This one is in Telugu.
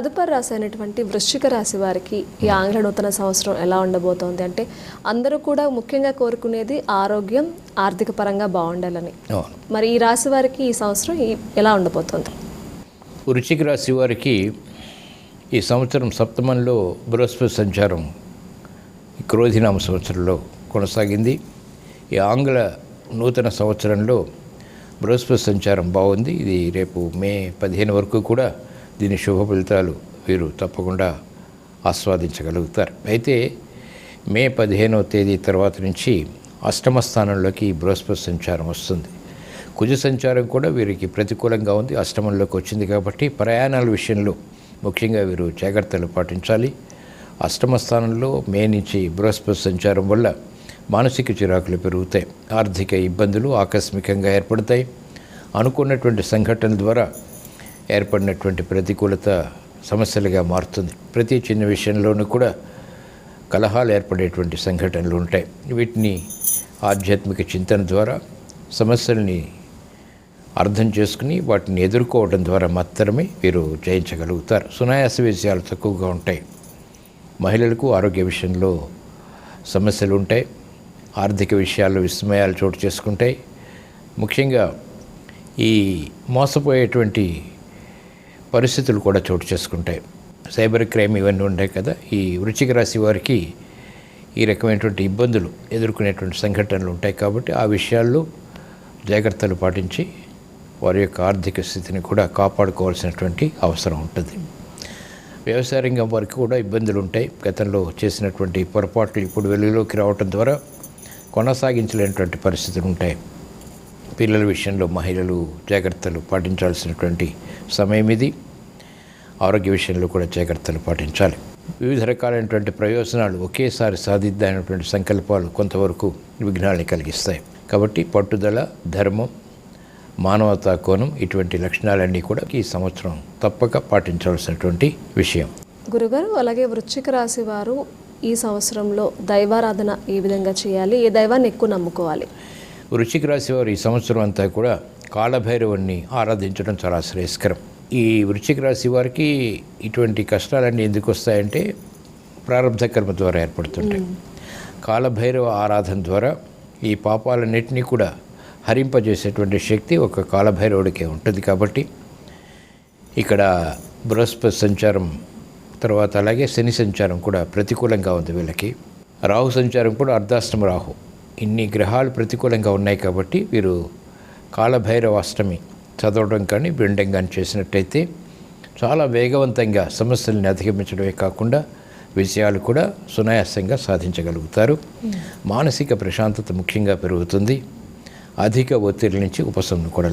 తదుపరి రాశి అయినటువంటి వృశ్చిక రాశి వారికి ఈ ఆంగ్ల నూతన సంవత్సరం ఎలా ఉండబోతోంది? అంటే అందరూ కూడా ముఖ్యంగా కోరుకునేది ఆరోగ్యం ఆర్థిక పరంగా బాగుండాలని. మరి ఈ రాశి వారికి ఈ సంవత్సరం ఎలా ఉండబోతోంది? వృశ్చిక రాశి వారికి ఈ సంవత్సరం సప్తమంలో బృహస్పతి సంచారం ఈ క్రోధినామ సంవత్సరంలో కొనసాగింది. ఈ ఆంగ్ల నూతన సంవత్సరంలో బృహస్పతి సంచారం బాగుంది. ఇది రేపు మే పదిహేను వరకు కూడా దీని శుభ ఫలితాలు వీరు తప్పకుండా ఆస్వాదించగలుగుతారు. అయితే మే పదిహేనవ తేదీ తర్వాత నుంచి అష్టమ స్థానంలోకి బృహస్పతి సంచారం వస్తుంది. కుజ సంచారం కూడా వీరికి ప్రతికూలంగా ఉంది. అష్టమంలోకి వచ్చింది కాబట్టి ప్రయాణాల విషయంలో ముఖ్యంగా వీరు జాగ్రత్తలు పాటించాలి. అష్టమ స్థానంలో మే నుంచి బృహస్పతి సంచారం వల్ల మానసిక చిరాకులు పెరుగుతాయి. ఆర్థిక ఇబ్బందులు ఆకస్మికంగా ఏర్పడతాయి. అనుకున్నటువంటి సంఘటనల ద్వారా ఏర్పడినటువంటి ప్రతికూలత సమస్యలుగా మారుతుంది. ప్రతి చిన్న విషయంలోనూ కూడా కలహాలు ఏర్పడేటువంటి సంఘటనలు ఉంటాయి. వీటిని ఆధ్యాత్మిక చింతన ద్వారా సమస్యల్ని అర్థం చేసుకుని వాటిని ఎదుర్కోవడం ద్వారా మాత్రమే వీరు జయించగలుగుతారు. సునాయాస విషయాలు తక్కువగా ఉంటాయి. మహిళలకు ఆరోగ్య విషయంలో సమస్యలు ఉంటాయి. ఆర్థిక విషయాల్లో విస్మయాలు చోటు చేసుకుంటాయి. ముఖ్యంగా ఈ మోసపోయేటువంటి పరిస్థితులు కూడా చోటు చేసుకుంటాయి. సైబర్ క్రైమ్ ఇవన్నీ ఉంటాయి కదా ఈ వృచ్చిక రాశి వారికి ఈ రకమైనటువంటి ఇబ్బందులు ఎదుర్కొనేటువంటి సంఘటనలు ఉంటాయి కాబట్టి ఆ విషయాల్లో జాగ్రత్తలు పాటించి వారి యొక్క ఆర్థిక స్థితిని కూడా కాపాడుకోవాల్సినటువంటి అవసరం ఉంటుంది. వ్యవసాయ రంగం వారికి కూడా ఇబ్బందులు ఉంటాయి. గతంలో చేసినటువంటి పొరపాట్లు ఇప్పుడు వెలుగులోకి రావటం ద్వారా కొనసాగించలేనటువంటి పరిస్థితులు ఉంటాయి. పిల్లల విషయంలో మహిళలు జాగ్రత్తలు పాటించాల్సినటువంటి సమయం ఇది. ఆరోగ్య విషయంలో కూడా జాగ్రత్తలు పాటించాలి. వివిధ రకాలైనటువంటి ప్రయోజనాలు ఒకేసారి సాధిద్దామైనటువంటి సంకల్పాలు కొంతవరకు విఘ్నాల్ని కలిగిస్తాయి. కాబట్టి పట్టుదల ధర్మం మానవతా కోణం ఇటువంటి లక్షణాలన్నీ కూడా ఈ సంవత్సరం తప్పక పాటించాల్సినటువంటి విషయం. గురుగారు అలాగే వృశ్చిక రాశి వారు ఈ సంవత్సరంలో దైవారాధన ఏ విధంగా చేయాలి? ఏ దైవాన్ని ఎక్కువ నమ్ముకోవాలి? వృశ్చిక రాశి వారు ఈ సంవత్సరం అంతా కూడా కాలభైరవుణ్ణి ఆరాధించడం చాలా శ్రేయస్కరం. ఈ వృశ్చిక రాశి వారికి ఇటువంటి కష్టాలన్నీ ఎందుకు వస్తాయంటే ప్రారంభ కర్మ ద్వారా ఏర్పడుతుంటాయి. కాలభైరవ ఆరాధన ద్వారా ఈ పాపాలన్నింటినీ కూడా హరింపజేసేటువంటి శక్తి ఒక కాలభైరవుడికే ఉంటుంది కాబట్టి ఇక్కడ బృహస్పతి సంచారం తర్వాత అలాగే శని సంచారం కూడా ప్రతికూలంగా ఉంది వీళ్ళకి. రాహు సంచారం కూడా అర్ధాష్టమ రాహు. ఇన్ని గ్రహాలు ప్రతికూలంగా ఉన్నాయి కాబట్టి వీరు కాలభైరవ అష్టమి చదవడం కానీ వినడం కానీ చేసినట్టయితే చాలా వేగవంతంగా సమస్యల్ని అధిగమించడమే కాకుండా విజయాలు కూడా సునాయాసంగా సాధించగలుగుతారు. మానసిక ప్రశాంతత ముఖ్యంగా పెరుగుతుంది. అధిక ఒత్తిడి నుంచి ఉపశమనం కూడా